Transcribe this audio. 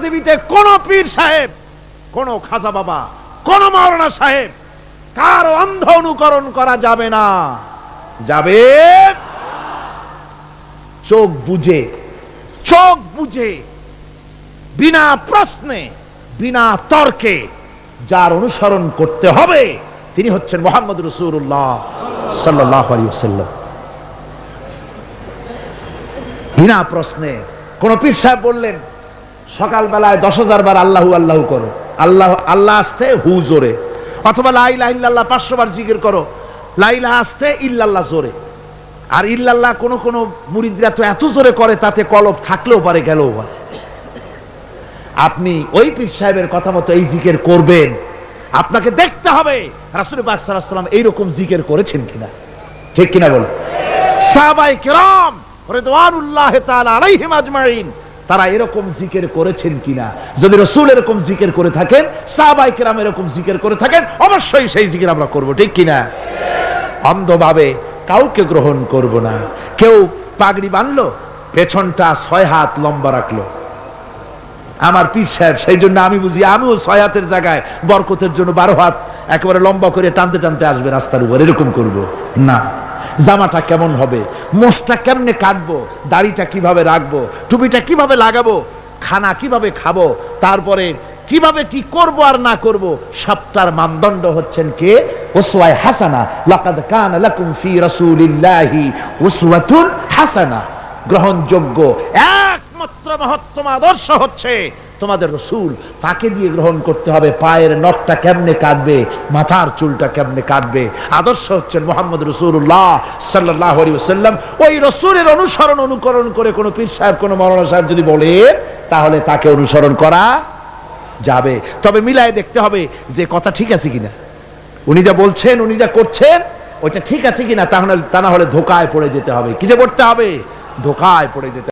পৃথিবীতে কোন পীর সাহেব, কোন খাজা বাবা, কোন মাওলানা সাহেব, কার অন্ধ অনুকরণ করা যাবে না। যাবে? চোখ বুঝে চোখ বুঝে, বিনা প্রশ্নে, বিনা তর্কে যার অনুসরণ করতে হবে, তিনি হচ্ছেন মোহাম্মদ রসুল্লাহ সাল্লাহ বিনা প্রশ্নে কোন পীর সাহেব বললেন সকালবেলায় দশ হাজার বার আল্লাহু আল্লাহ করো। আল্লাহ আল্লাহ আসতে হু জোরে। অথবা লাইলা ইল্লাল্লাহ পাঁচশো বার জিকির করো। লাইলা আসতে ইল্লাল্লাহ জোরে। আর ইল্লাল্লাহ কোন কোন মুরিদরা তো এত জোরে করে তাতে কলব থাকলেও পারে, গেলেও পারে। আপনি ওই পীর সাহেবের কথা মতো এই জিকের করবেন। আপনাকে দেখতে হবে রাসুল পাক সাল্লাম এইরকম জিকের করেছেন কিনা? ঠিক কিনা বল সাহাবাই কেরাম রেদওয়ানুল্লাহ তাআলা আলাইহিম আজমাইন। তারা এরকম জিকির করেছেন কিনা? যদি রসুল এরকম জিকির করে থাকেন, সাহাবাই কেরাম এরকম জিকির করে থাকেন, অবশ্যই সেই জিকির আমরা করব, ঠিক কিনা? অন্ধভাবে কাউকে গ্রহণ করব না। কেউ পাগড়ি বানলো, পেছনটা ছয় হাত লম্বা রাখল। আমার পীর সাহেব, সেই জন্য আমি বুঝি, আমিও ছয় হাতের জায়গায় বরকতের জন্য বারো হাত একেবারে লম্বা করে টানতে টানতে আসবে রাস্তার উপর। এরকম করব। না। জামাটা কেমন হবে? মোষটা কেমনে কাটবো? দাড়িটা কীভাবে রাখব? টুপিটা কীভাবে লাগাবো? খানা কীভাবে খাব? তারপরে কীভাবে কি করব আর না করব? সবটার মানদণ্ড হচ্ছেন কে? ওসওয়ায় হাসানা। লাকাদ কান লাকুম ফি রাসূলিল্লাহি উসওয়াতুন হাসানা। গ্রহণযোগ্য একমাত্র মহত্তম আদর্শ হচ্ছে তোমাদের রসুল তাকে দিয়ে গ্রহণ করতে হবে। পায়ের নখটা কেমনে কাটবে, মাথার চুলটা কেমনে কাটবে? আদর্শ হচ্ছেন মোহাম্মদ রসুল্লাহ সাল্লাহ সাল্লাম ওই রসুলের অনুসরণ অনুকরণ করে কোনো পীর সাহেব, কোনো মৌলানা সাহেব যদি বলে, তাহলে তাকে অনুসরণ করা যাবে। তবে মিলায় দেখতে হবে যে কথা ঠিক আছে কিনা। উনি যা বলছেন, উনি যা করছেন, ওইটা ঠিক আছে কিনা তাহলে তা না হলে ধোকায় পড়ে যেতে হবে। কি যে করতে হবে? ধোকায় পড়ে যেতে